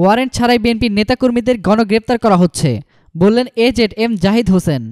Warrant ছাড়াই বিএনপির নেতাকর্মীদের গণগ্রেপ্তার করা হচ্ছে, বললেন এজেড এম জাহিদ হোসেন।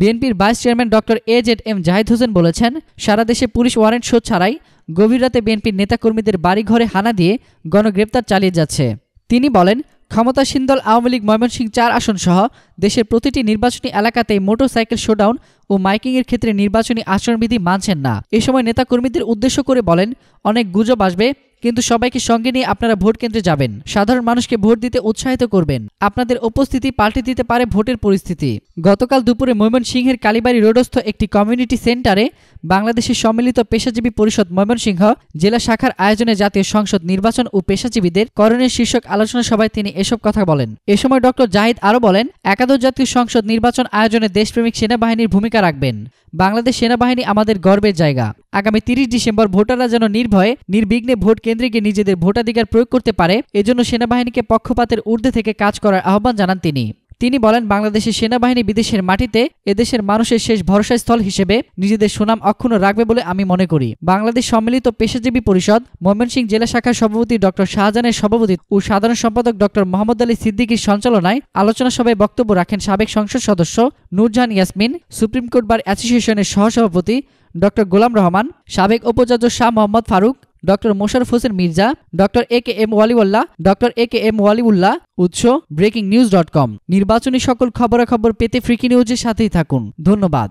বিএনপির vice chairman doctor A Z M Zahid Hossain বলেছেন, সারা দেশে পুলিশ ওয়ারেন্ট শোধ ছাড়াই গভীর রাতে বিএনপির নেতাকর্মীদের বাড়িঘরে হানা দিয়ে গণগ্রেপ্তার চালিয়ে যাচ্ছে। তিনি বলেন, ক্ষমতাসীন দল আওয়ামী লীগ ময়মনসিংহ চার আসন সহ দেশের প্রতিটি নির্বাচনী এলাকাতেই মোটরসাইকেল শোডাউন ও মাইকিংয়ের ক্ষেত্রে নির্বাচনী আচরণবিধি মানছেন না। এ সময় নেতাকর্মীদের উদ্দেশ্য করে বলেন, অনেক গুজব আসবে, কিন্তু সবাইকে সঙ্গে নিয়ে আপনারা ভোট কেন্দ্রে যাবেন। সাধারণ মানুষকে ভোট দিতে উৎসাহিত করবেন। আপনাদের উপস্থিতি পাল্টে দিতে পারে ভোটের পরিস্থিতি। গতকাল দুপুরে ময়মনসিংহের কালীবাড়ি রোডস্থ একটি কমিউনিটি সেন্টারে বাংলাদেশের সম্মিলিত পেশাজীবী পরিষদ ময়মনসিংহ জেলা শাখার আয়োজনে জাতীয় সংসদ নির্বাচন ও পেশাজীবীদের করণের শীর্ষক আলোচনা সভায় তিনি এসব কথা বলেন। এ সময় ডক্টর জাহিদ আরও বলেন, একাদশ জাতীয় সংসদ নির্বাচন আয়োজনে দেশপ্রেমিক সেনাবাহিনীর ভূমিকা রাখবেন। বাংলাদেশ সেনাবাহিনী আমাদের গর্বের জায়গা। আগামী তিরিশ ডিসেম্বর ভোটাররা যেন নির্ভয়ে, নির্বিঘ্নে ভোট কেন্দ্রে নিজেদের ভোটাধিকার প্রয়োগ করতে পারে, এজন্য সেনাবাহিনীকে পক্ষপাতের ঊর্ধ্বে থেকে কাজ করার আহ্বান জানান তিনি। তিনি বলেন, বাংলাদেশের সেনাবাহিনী বিদেশের মাটিতে এদেশের মানুষের শেষ ভরসাস্থল হিসেবে নিজেদের সুনাম অক্ষুণ্ণ রাখবে বলে আমি মনে করি। বাংলাদেশ সম্মিলিত পেশাজীবী পরিষদ, ময়মনসিংহ জেলা শাখার সভাপতি ডক্টর শাহজাহানের সভাপতি ও সাধারণ সম্পাদক ডক্টর মোহাম্মদ আলী সিদ্দিকীর সঞ্চালনায় আলোচনা সভায় বক্তব্য রাখেন সাবেক সংসদ সদস্য Nurjahan Yasmin, supreme court bar অ্যাসোসিয়েশনের সহসভাপতি ডক্টর গোলাম রহমান, সাবেক উপাচার্য Shah Mohammad Faruk doctor Mosharraf Hossain Mirza, doctor A K M Waliullah, doctor A K M Waliullah, উৎস ব্রেকিং নিউজ ডট কম। নির্বাচনী সকল খবরাখবর পেতে ফ্রিকি নিউজের সাথেই থাকুন। ধন্যবাদ।